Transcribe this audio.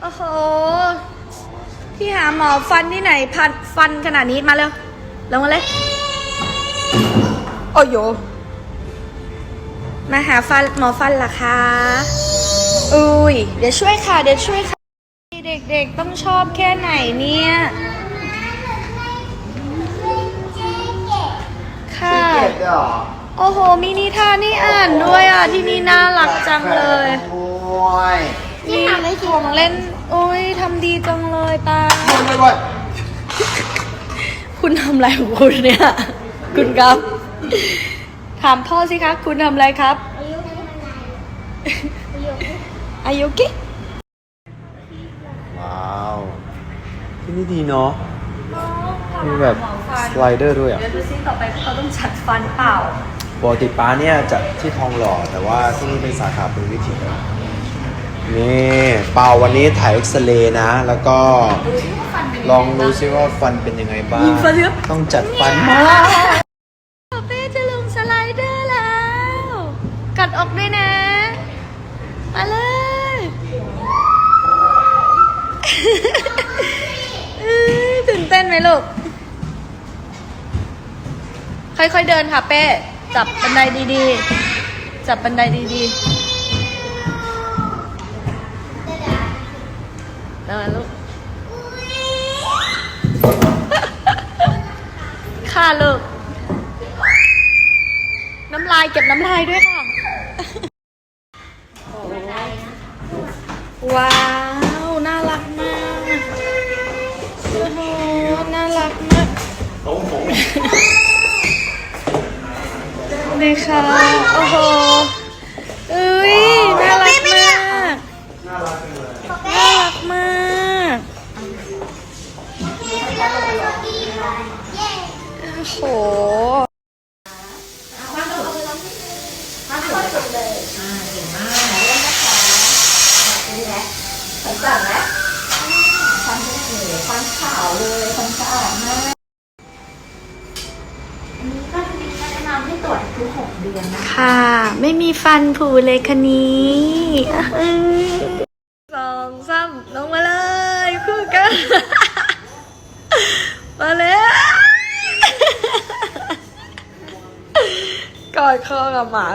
โอ้โห พี่หาหมอฟันที่ไหนพันฟันขนาดนี้มาเร็วลงมาเลย โอ้โยมาหาฟันหมอฟันเหรอคะอุ้ย เดี๋ยวช่วยค่ะ เดี๋ยวช่วยค่ะ เด็กๆต้องชอบแค่ไหนเนี่ย ค่ะ โอ้โห มีนิทานนี่อ่านด้วยอะ ที่นี่น่ารักจังเลย โอ้ย มีของเล่น โอ้ยทำดีจังเลยตาหมดเลยเว้ยคุณทำอะไรของคุณเนี่ย คุณครับ ถามพ่อสิคะ คุณทำอะไรครับอายุกิว้าวที่นี่ดีเนาะมีแบบสไลเดอร์ด้วยอะเดี๋ยวดูซิต่อไปเขาต้องจัดฟันเปล่าปกติป้าเนี่ยจัดที่ทองหล่อแต่ว่าที่นี่เป็นสาขาเป็นวิถีนี่ นี่เปาวันนี้ถ่ายเอ็กซเรย์นะ แล้วก็ลองดูซิว่าฟันเป็นยังไงบ้าง ต้องจัดฟันมากเป้จะลงสไลเดอร์แล้ว กัดออกด้วยนะ มาเลยเอ้ยตื่นเต้นไหมลูก ค่อยๆเดินค่ะเป้ จับบันไดดีๆ จับบันไดดีๆ เดินลูกค่ะลูก น้ำลายเก็บน้ำลายด้วยค่ะ ว้าว น่ารักมากโอ้โหน่ารักมากเลยค่ะ โอ้โห โอ้โห ค่ะ ไม่มีฟันผุเลยคันนี้อือสองสามลงมาเลยคู่กัน มาเลย อยคอกับหมา